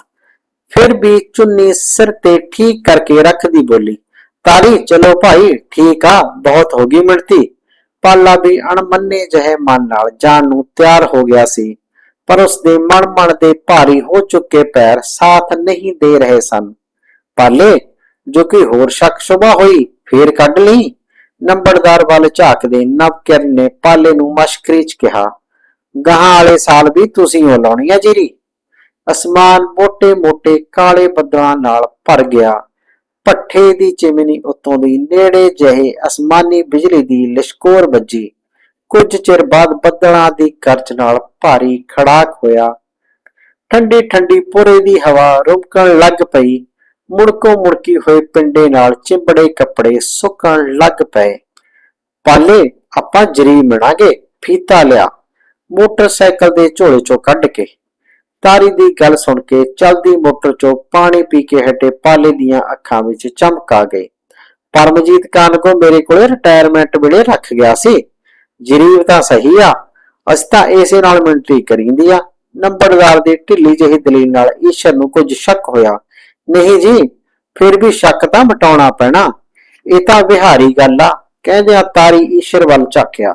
ਫਿਰ ਵੀ ਚੁੰਨੀ ਸਿਰ ਤੇ ਠੀਕ ਕਰਕੇ ਰੱਖਦੀ ਬੋਲੀ, ਤਾਰੀ, ਚਲੋ ਭਾਈ, ਠੀਕ ਆ, ਬਹੁਤ ਹੋ ਗਈ ਮਿਣਤੀ। ਪਾਲਾ ਵੀ ਅਣਮੰਨੇ ਜਿਹੇ ਮਨ ਨਾਲ ਜਾਣ ਨੂੰ ਤਿਆਰ ਹੋ ਗਿਆ ਸੀ। ਪਰ ਉਸ ਦੇ ਮਨ-ਮਨ ਦੇ ਭਾਰੀ ਹੋ ਚੁੱਕੇ ਪੈਰ ਸਾਥ ਨਹੀਂ ਦੇ ਰਹੇ ਸਨ। ਪਾਲੇ, ਜੋ ਕਿ ਹੋਰ ਸ਼ੱਕ ਸ਼ੁਬਾ ਹੋਈ, ਫੇਰ ਕੱਢ ਲਈ। ਨੰਬਰਦਾਰ ਵੱਲ ਝਾਕਦੇ ਨਵਕਿਰ ਨੇ ਪਾਲੇ ਨੂੰ ਮਸ਼ਕਰੀ ਚ ਕਿਹਾ, ਗਾਹਾਂ ਵਾਲੇ ਸਾਲ ਵੀ ਤੁਸੀਂ ਉਹ ਲਾਉਣੀ ਹੈ ਜੀਰੀ? ਅਸਮਾਨ ਮੋਟੇ ਮੋਟੇ ਕਾਲੇ ਬੱਦਲਾਂ ਨਾਲ ਭਰ ਗਿਆ। ਪੱਠੇ ਦੀ ਚਿਮਨੀ ਉਤੋਂ ਦੀ ਨੇੜੇ ਜਿਹੇ ਅਸਮਾਨੀ ਬਿਜਲੀ ਦੀ ਲਿਸ਼ਕੋਰ ਵੱਜੀ। ਕੁਝ ਚਿਰ ਬਾਅਦ ਬੱਦਲਾਂ ਦੀ ਗਰਜ ਨਾਲ ਭਾਰੀ ਖੜਾਕ ਹੋਇਆ। ਠੰਡੀ ਠੰਡੀ ਪੁਰੇ ਦੀ ਹਵਾ ਰੁਕਣ ਲੱਗ ਪਈ। ਮੁੜਕੋ ਮੁੜਕੀ ਹੋਏ ਪਿੰਡੇ ਨਾਲ ਚਿੰਬੜੇ ਕੱਪੜੇ ਸੁੱਕਣ ਲੱਗ ਪਏ। ਪਾਲੇ, ਆਪਾਂ ਜਰੀ ਮਿਣਾਂਗੇ, ਫੀਤਾ ਲਿਆ। ਮੋਟਰਸਾਈਕਲ ਦੇ ਝੋਲੇ ਚੋਂ ਕੱਢ ਕੇ। ਤਾਰੀ ਦੀ ਗੱਲ ਸੁਣ ਕੇ ਚਲਦੀ ਮੋਟਰ ਚੋਂ ਪਾਣੀ ਪੀ ਕੇ ਹਟੇ ਪਾਲੇ ਦੀਆਂ ਅੱਖਾਂ ਵਿੱਚ ਚਮਕ ਆ ਗਈ। ਪਰਮਜੀਤ ਕਾਨ ਕੋ ਮੇਰੇ ਕੋਲੇ ਰਿਟਾਇਰਮੈਂਟ ਵੇਲੇ ਰੱਖ ਗਿਆ ਸੀ। ਜਰੀਬ ਤਾਂ ਸਹੀ ਆ, ਅਸੀਂ ਤਾਂ ਇਸੇ ਨਾਲ ਮਿੰਟਰੀ ਕਰੀਂਦੀ ਆ। ਨੰਬਰਦਾਰ ਦੀ ਢਿੱਲੀ ਜਿਹੀ ਦਲੀਲ ਨਾਲ ਈਸ਼ਰ ਨੂੰ ਕੁਝ ਸ਼ੱਕ ਹੋਇਆ। ਨਹੀਂ ਜੀ, ਫਿਰ ਵੀ ਸ਼ੱਕ ਤਾਂ ਮਟਾਉਣਾ ਪੈਣਾ। ਇਹ ਤਾਂ ਵਿਹਾਰੀ ਗੱਲ ਆ, ਕਹਿੰਦਿਆਂ ਤਾਰੀ ਈਸ਼ਰ ਵੱਲ ਝਾਕਿਆ।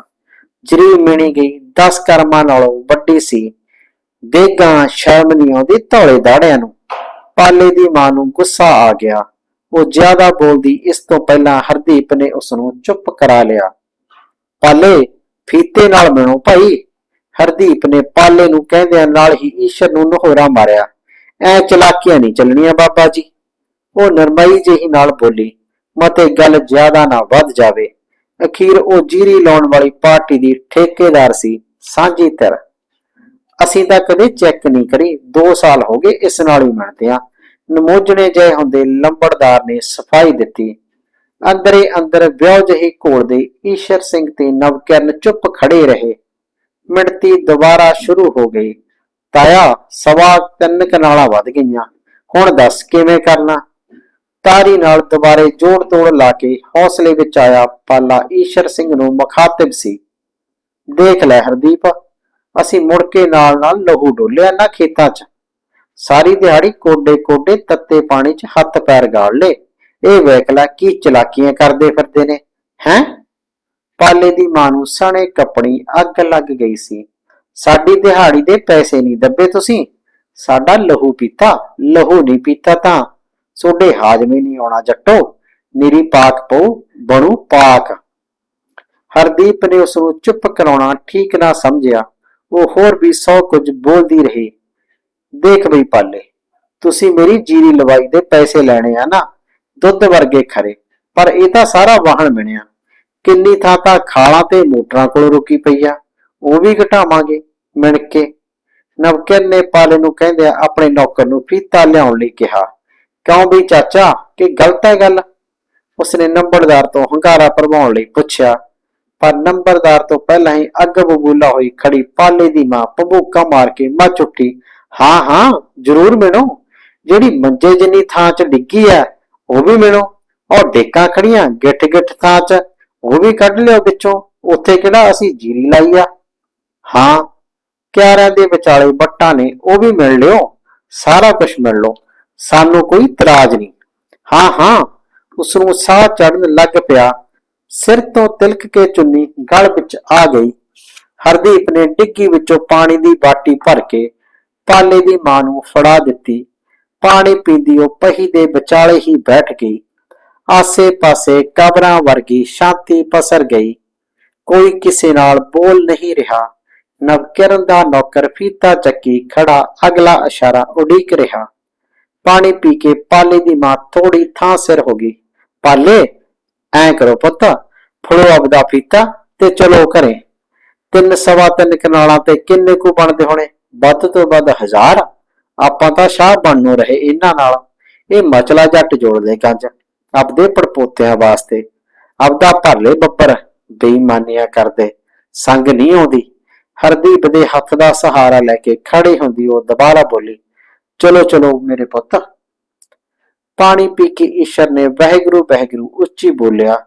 ਜਰੀਬ ਮਿਣੀ ਗਈ 10 ਕਰਮਾਂ ਨਾਲੋਂ ਵੱਡੀ ਸੀ। ਦੇਗਾ ਸ਼ਰਮ ਨਹੀਂ ਆਉਂਦੀ ਧੌਲੇ ਦਾੜਿਆਂ ਨੂੰ। ਪਾਲੇ ਦੀ ਮਾਂ ਨੂੰ ਗੁੱਸਾ ਆ ਗਿਆ। ਉਹ ਜ਼ਿਆਦਾ ਬੋਲਦੀ, ਇਸ ਤੋਂ ਪਹਿਲਾਂ ਹਰਦੀਪ ਨੇ ਉਸ ਨੂੰ ਚੁੱਪ ਕਰਾ ਲਿਆ। ਪਾਲੇ ਫੀਤੇ ਨਾਲ ਮਿਣੋ ਭਾਈ, ਹਰਦੀਪ ਨੇ ਪਾਲੇ ਨੂੰ ਕਹਿੰਦਿਆਂ ਨਾਲ ਹੀ ਈਸ਼ਰ ਨੂੰ ਨਹੋਰਾ ਮਾਰਿਆ। ਐ ਚਲਾਕੀਆਂ ਨਹੀਂ ਚੱਲਣੀਆਂ ਬਾਬਾ ਜੀ। ਉਹ ਨਰਮਾਈ ਜਿਹੀ ਨਾਲ ਬੋਲੀ, ਮਤੇ ਗੱਲ ਜ਼ਿਆਦਾ ਨਾ ਵੱਧ ਜਾਵੇ। ਅਖੀਰ ਉਹ ਜੀਰੀ ਲਾਉਣ ਵਾਲੀ ਪਾਰਟੀ ਦੀ ਠੇਕੇਦਾਰ ਸੀ, ਸਾਂਝੀ ਧਿਰ। ਅਸੀਂ ਤਾਂ ਕਦੇ ਚੈੱਕ ਨਹੀਂ ਕਰੀ 2 ਸਾਲ ਹੋ ਗਏ ਇਸ ਨਾਲ ਹੀ ਮਿਲਦੇ ਆ ਨਮੋਜਣੇ ਜੈ ਹੁੰਦੇ ਲੰਬੜਦਾਰ ਨੇ ਸਫ਼ਾਈ ਦਿੱਤੀ। ਅੰਦਰੇ ਅੰਦਰ ਵਿਉ ਜਿਹੀ ਘੋਲਦੇ ਈਸ਼ਰ ਸਿੰਘ ਤੇ ਨਵਕਿਰਨ ਚੁੱਪ ਖੜੇ ਰਹੇ। ਮਿਣਤੀ ਦੁਬਾਰਾ ਸ਼ੁਰੂ ਹੋ ਗਈ। ਤਾਇਆ, ਸਵਾ ਤਿੰਨ ਕਨਾਲਾਂ ਵੱਧ ਗਈਆਂ। ਹੁਣ ਦੱਸ ਕਿਵੇਂ ਕਰਨਾ? ਤਾਰੀ ਨਾਲ ਦੁਬਾਰੇ ਜੋੜ ਤੋੜ ਲਾ ਕੇ ਹੌਸਲੇ ਵਿੱਚ ਆਇਆ ਪਾਲਾ ਈਸ਼ਰ ਸਿੰਘ ਨੂੰ ਮੁਖਾਤਿਬ ਸੀ। ਦੇਖ ਲੈ ਹਰਦੀਪ, ਅਸੀਂ ਮੁੜ ਕੇ ਨਾਲ ਨਾਲ ਲਹੂ ਡੋਲਿਆ ਨਾ ਖੇਤਾਂ 'ਚ। ਸਾਰੀ ਦਿਹਾੜੀ ਕੋਡੇ ਕੋਡੇ ਤੱਤੇ ਪਾਣੀ 'ਚ ਹੱਥ ਪੈਰ ਗਾੜ ਲੇ ਇਹ ਵੇਖ ਕੀ ਚਲਾਕੀਆਂ ਕਰਦੇ ਫਿਰਦੇ ਨੇ, ਹੈ? ਪਾਲੇ ਦੀ ਮਾਂ ਨੂੰ ਸਣੇ ਕੱਪੜੀ ਅੱਗ ਲੱਗ ਗਈ ਸੀ। ਸਾਡੀ ਦਿਹਾੜੀ ਦੇ ਪੈਸੇ ਨਹੀਂ ਦੱਬੇ ਤੁਸੀਂ। ਸਾਡਾ ਲਹੂ ਪੀਤਾ, ਲਹੂ ਨਹੀਂ ਪੀਤਾ ਤਾਂ। ਸੋਡੇ ਹਾਜ਼ਮੇ ਨਹੀਂ ਆਉਣਾ ਜੱਟੋ। ਮੇਰੀ ਪਾਕ ਪਉ ਬਣੂ ਪਾਕ। ਹਰਦੀਪ ਨੇ ਉਸ ਨੂੰ ਚੁੱਪ ਕਰਾਉਣਾ ਠੀਕ ਨਾ ਸਮਝਿਆ। ਉਹ ਹੋਰ ਵੀ ਸੌ ਕੁਝ ਬੋਲਦੀ ਰਹੀ। ਦੇਖ ਬਈ ਪਾਲੇ, ਤੁਸੀਂ ਮੇਰੀ ਜੀਰੀ ਲਵਾਈ ਦੇ ਪੈਸੇ ਲੈਣੇ ਆ ਨਾ। ਦੁੱਧ ਵਰਗੇ ਖਰੇ, ਪਰ ਇਹ ਤਾਂ ਸਾਰਾ ਵਾਹਣ ਬਣਿਆ। ਕਿੰਨੀ ਥਾਂ ਤਾਂ ਖਾਲਾਂ ਤੇ ਮੋਟਰਾਂ ਕੋਲ ਰੁਕੀ ਪਈ ਆ। ਉਹ ਵੀ ਘਟਾਵਾਂਗੇ ਮਿਣ ਕੇ ਨਵਕਿਰ ਨੇ ਪਾਲੇ ਨੂੰ ਕਹਿੰਦਿਆਂ ਆਪਣੇ ਨੌਕਰ ਨੂੰ ਫੀਤਾ ਲਿਆਉਣ ਲਈ ਕਿਹਾ। ਕਿਉਂ ਵੀ ਚਾਚਾ? ਕਿ ਗਲਤ ਹੈ ਗੱਲ? ਉਸਨੇ ਨੰਬਰਦਾਰ ਤੋਂ ਹੰਕਾਰਾ ਭਰਵਾਉਣ ਲਈ ਪੁੱਛਿਆ। ਪਰ ਨੰਬਰਦਾਰ ਤੋਂ ਪਹਿਲਾਂ ਹੀ ਅੱਗ ਬਬੂਲਾ ਹੋਈ ਖੜੀ ਪਾਲੇ ਦੀ ਮਾਂ ਭਬੂਕਾ ਮਾਰ ਕੇ ਮੱਚ ਉੱਠੀ। ਹਾਂ ਹਾਂ, ਜ਼ਰੂਰ ਮਿਣੋ। ਜਿਹੜੀ ਮੰਜੇ ਜਿੰਨੀ ਥਾਂ 'ਚ ਡਿੱਗੀ ਐ ਉਹ ਵੀ ਮਿਲੋ। ਔਰ ਡੇਕਾਂ ਖੜੀਆਂ ਗਿੱਠ ਗਿੱਠ ਥਾਂ 'ਚ, ਉਹ ਵੀ ਕੱਢ ਲਿਓ ਵਿੱਚੋਂ। ਉੱਥੇ ਕਿਹੜਾ ਅਸੀਂ ਜੀਰੀ ਲਾਈ ਆ? ਹਾਂ, ਕਿਆਰਿਆਂ ਦੇ ਵਿਚਾਲੇ ਬੱਟਾਂ ਨੇ, ਉਹ ਵੀ ਮਿਲ ਲਿਓ। ਸਾਰਾ ਕੁਝ ਮਿਲ ਲਓ। ਸਾਨੂੰ ਕੋਈ ਤਰਾਜ ਨਹੀਂ। ਹਾਂ ਹਾਂ ਉਸ ਨੂੰ ਸਾਹ ਚੜਨ ਲੱਗ ਪਿਆ। ਸਿਰ ਤੋਂ ਤਿਲਕ ਕੇ ਚੁੰਨੀ ਗਲ ਵਿੱਚ ਆ ਗਈ। ਹਰਦੀਪ ਨੇ ਡਿੱਗੀ ਵਿੱਚੋਂ ਪਾਣੀ ਦੀ ਬਾਟੀ ਭਰ ਕੇ ਪਾਲੇ ਦੀ ਮਾਂ ਨੂੰ ਫੜਾ ਦਿੱਤੀ। ਪਾਣੀ ਪੀਂਦੀ ਉਹ ਪਹੀ ਦੇ ਵਿਚਾਲੇ ਹੀ ਬੈਠ ਗਈ। ਆਸੇ-ਪਾਸੇ ਕਬਰਾਂ ਵਰਗੀ ਸ਼ਾਂਤੀ ਪਸਰ ਗਈ। ਕੋਈ ਕਿਸੇ ਨਾਲ ਬੋਲ ਨਹੀਂ ਰਿਹਾ। ਨਵਕਿਰਨ ਦਾ ਨੌਕਰ ਫੀਤਾ ਚੱਕੀ ਖੜਾ ਅਗਲਾ ਇਸ਼ਾਰਾ ਉਡੀਕ ਰਿਹਾ। ਪਾਣੀ ਪੀ ਕੇ ਪਾਲੇ ਦੀ ਮਾਂ ਥੋੜੀ ਥਾਂ ਸਿਰ ਹੋ ਗਈ। ਪਾਲੇ, ਐ ਕਰੋ ਪੁੱਤ, ਫੜੋ ਆਪਦਾ ਫੀਤਾ ਤੇ ਚਲੋ ਘਰੇ। ਤਿੰਨ ਸਵਾ ਤਿੰਨ ਕਨਾਲਾਂ ਤੇ ਕਿੰਨੇ ਕੁ ਬਣਦੇ ਹੋਣੇ? ਵੱਧ ਤੋਂ ਵੱਧ ਹਜ਼ਾਰ? ਆਪਾਂ ਤਾਂ ਸ਼ਾਹ ਬਣਨੋਂ ਰਹੇ ਇਹਨਾਂ ਨਾਲ। ਇਹ ਮਚਲਾ ਜੱਟ ਜੋੜਦੇ ਕੰਜ। ਆਪਦੇ ਪੜਪੋਤਿਆਂ ਵਾਸਤੇ। ਆਪਦਾ ਭਰਲੇ ਬੱਪਰ ਬੇਈਮਾਨੀਆਂ ਕਰਦੇ। ਸੰਗ ਨਹੀਂ ਆਉਂਦੀ। ਹਰਦੀਪ ਦੇ ਹੱਥ ਦਾ ਸਹਾਰਾ ਲੈ ਕੇ ਖੜੀ ਹੁੰਦੀ ਉਹ ਦੁਬਾਰਾ ਬੋਲੀ, ਚਲੋ ਚਲੋ ਮੇਰੇ ਪੁੱਤ। ਪਾਣੀ ਪੀ ਕੇ ਈਸ਼ਰ ਨੇ ਵਾਹਿਗੁਰੂ ਵਾਹਿਗੁਰੂ ਉੱਚੀ ਬੋਲਿਆ,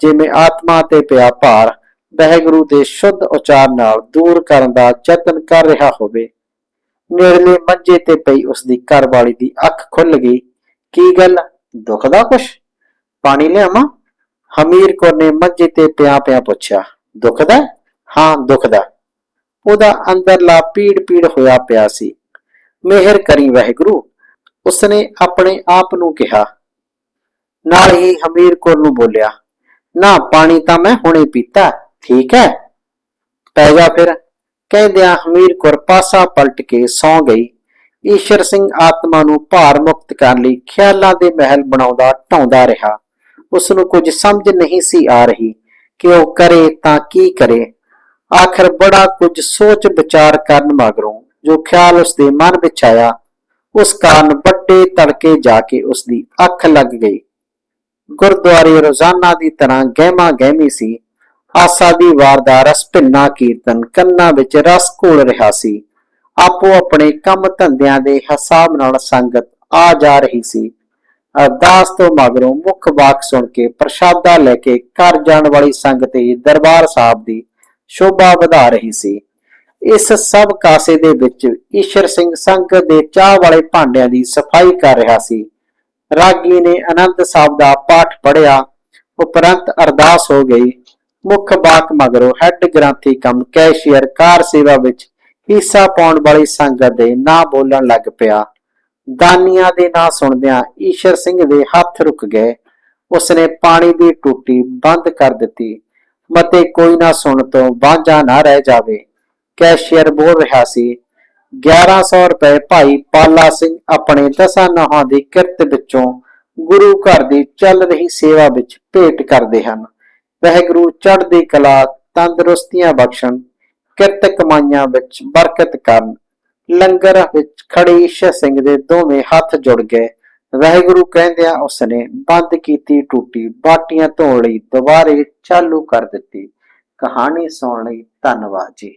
ਜਿਵੇਂ ਆਤਮਾ ਤੇ ਪਿਆ ਭਾਰ, ਵਾਹਿਗੁਰੂ ਦੇ ਸ਼ੁੱਧ ਉਚਾਰ ਨਾਲ ਦੂਰ ਕਰਨ ਦਾ ਯਤਨ ਕਰ ਰਿਹਾ ਹੋਵੇ। ਨੇੜਲੇ ਮੰਜੇ ਤੇ ਪਈ ਉਸ ਦੀ ਘਰਵਾਲੀ ਦੀ ਅੱਖ ਖੁੱਲ ਗਈ। ਕੀ ਗੱਲ? ਦੁਖਦਾ ਕੁਛ? ਪਾਣੀ ਲਿਆਵਾਂ? ਹਮੀਰ ਕੌਰ ਨੇ ਮੰਜੇ ਤੇ ਪਿਆ ਪਿਆ ਪੁੱਛਿਆ ਦੁਖਦਾ ਹਾਂ ਦੁਖਦਾ ਉਹਦਾ ਅੰਦਰਲਾ ਪੀੜ ਪੀੜ ਹੋਇਆ ਪਿਆ ਸੀ। ਮਿਹਰ ਕਰੀ ਵਾਹਿਗੁਰੂ, ਉਸਨੇ ਆਪਣੇ ਆਪ ਨੂੰ ਕਿਹਾ। ਨਾਲ ਹੀ ਹਮੀਰ ਕੌਰ ਨੂੰ ਬੋਲਿਆ, ਨਾ, ਪਾਣੀ ਤਾਂ ਮੈਂ ਹੁਣੇ ਪੀਤਾ, ਠੀਕ ਹੈ? ਪੈ ਜਾ ਫਿਰ। ਕਹਿੰਦਿਆਂ ਹਮੀਰ ਕੌਰ ਪਾਸਾ ਪਲਟ ਕੇ ਸੌਂ ਗਈ। ਈਸ਼ਰ ਸਿੰਘ ਆਤਮਾ ਨੂੰ ਭਾਰ ਮੁਕਤ ਕਰਨ ਲਈ ਖਿਆਲਾਂ ਦੇ ਮਹਿਲ ਬਣਾਉਂਦਾ ਢਾਉਂਦਾ ਰਿਹਾ। ਉਸ ਨੂੰ ਕੁਝ ਸਮਝ ਨਹੀਂ ਸੀ ਆ ਰਹੀ ਕਿ ਉਹ ਕਰੇ ਤਾਂ ਕੀ ਕਰੇ। ਆਖਰ ਬੜਾ ਕੁਝ ਸੋਚ ਵਿਚਾਰ ਕਰਨ ਮਗਰੋਂ ਜੋ ਖਿਆਲ ਉਸ ਦੇ ਮਨ ਵਿੱਚ ਆਇਆ, ਉਸ ਕਾਰਨ ਵੱਡੇ ਤੜਕੇ ਜਾ ਕੇ ਉਸ ਦੀ ਅੱਖ ਲੱਗ ਗਈ। ਗੁਰਦੁਆਰੇ ਰੋਜ਼ਾਨਾ ਦੀ ਤਰ੍ਹਾਂ ਗਹਿਮਾ ਗਹਿਮੀ ਸੀ। ਆਸਾ ਦੀ ਵਾਰ ਦਾ ਰਸ ਭਿੰਨਾ ਕੀਰਤਨ ਕੰਨਾਂ ਵਿੱਚ ਰਸ ਘੋਲ ਰਿਹਾ ਸੀ। ਆਪੋ ਆਪਣੇ ਕੰਮ ਧੰਦਿਆਂ ਦੇ ਹਿਸਾਬ ਨਾਲ ਸੰਗਤ ਆ ਜਾ ਰਹੀ ਸੀ। ਅਰਦਾਸ ਤੋਂ ਮਗਰੋਂ ਮੁੱਖ ਵਾਕ ਸੁਣ ਕੇ ਪ੍ਰਸ਼ਾਦਾ ਲੈ ਕੇ ਘਰ ਜਾਣ ਵਾਲੀ ਸੰਗਤ ਹੀ ਦਰਬਾਰ ਸਾਹਿਬ ਦੀ ਸ਼ੋਭਾ ਵਧਾ ਰਹੀ ਸੀ। ਇਸ ਸਭ ਕਾਸੇ ਦੇ ਵਿੱਚ ਈਸ਼ਰ ਸਿੰਘ ਸੰਗਤ ਦੇ ਚਾਹ ਵਾਲੇ ਭਾਂਡਿਆਂ ਦੀ ਸਫ਼ਾਈ ਕਰ ਰਿਹਾ ਸੀ। ਰਾਗੀ ਨੇ ਆਨੰਦ ਸਾਹਿਬ ਦਾ ਪਾਠ ਪੜਿਆ ਉਪਰੰਤ ਅਰਦਾਸ ਹੋ ਗਈ ਮੁੱਖ ਬਾਕ ਮਗਰੋਂ ਹੈੱਡ ਗ੍ਰੰਥੀ ਕਮ ਕੈਸ਼ੀਅਰ ਕਾਰ ਸੇਵਾ ਵਿੱਚ ਹਿੱਸਾ ਪਾਉਣ ਵਾਲੀ ਸੰਗਤ ਦੇ ਨਾਂ ਬੋਲਣ ਲੱਗ ਪਿਆ। ਦਾਨੀਆਂ ਦੇ ਨਾਂ ਸੁਣਦਿਆਂ ਈਸ਼ਰ ਸਿੰਘ ਦੇ ਹੱਥ ਰੁਕ ਗਏ। ਉਸਨੇ ਪਾਣੀ ਦੀ ਟੂਟੀ ਬੰਦ ਕਰ ਦਿੱਤੀ। ਮਤੇ ਕੋਈ ਨਾ ਸੁਣ ਤੋਂ ਬਾਂਝਾ ਨਾ ਰਹਿ ਜਾਵੇ। ਕੈਸ਼ੀਅਰ ਬੋਲ ਰਿਹਾ ਸੀ 1100 ਰੁਪਏ ਭਾਈ ਪਾਲਾ ਸਿੰਘ ਆਪਣੇ ਦਸਾਂ ਨਹਾਂ ਦੀ ਕਿਰਤ ਵਿੱਚੋਂ ਗੁਰੂ ਘਰ ਦੀ ਚੱਲ ਰਹੀ ਸੇਵਾ ਵਿੱਚ ਭੇਟ ਕਰਦੇ ਹਨ। ਵਹਿਗੁਰੂ ਚੜ੍ਹਦੀ ਕਲਾ, ਤੰਦਰੁਸਤੀਆਂ ਬਖਸ਼ਣ, ਕਿਰਤ ਕਮਾਈਆਂ ਵਿੱਚ ਬਰਕਤ ਕਰਨ। ਲੰਗਰ ਵਿੱਚ ਖੜੇ ਈਸ਼ਰ ਸਿੰਘ ਦੇ ਦੋਵੇਂ ਹੱਥ ਜੁੜ ਗਏ। ਵਾਹਿਗੁਰੂ ਕਹਿੰਦਿਆਂ ਉਸਨੇ ਬੰਦ ਕੀਤੀ ਟੂਟੀ, ਬਾਟੀਆਂ ਧੋਣ ਲਈ ਦੁਬਾਰੇ ਚਾਲੂ ਕਰ ਦਿੱਤੀ। ਕਹਾਣੀ ਸੁਣਨ ਲਈ ਧੰਨਵਾਦ ਜੀ।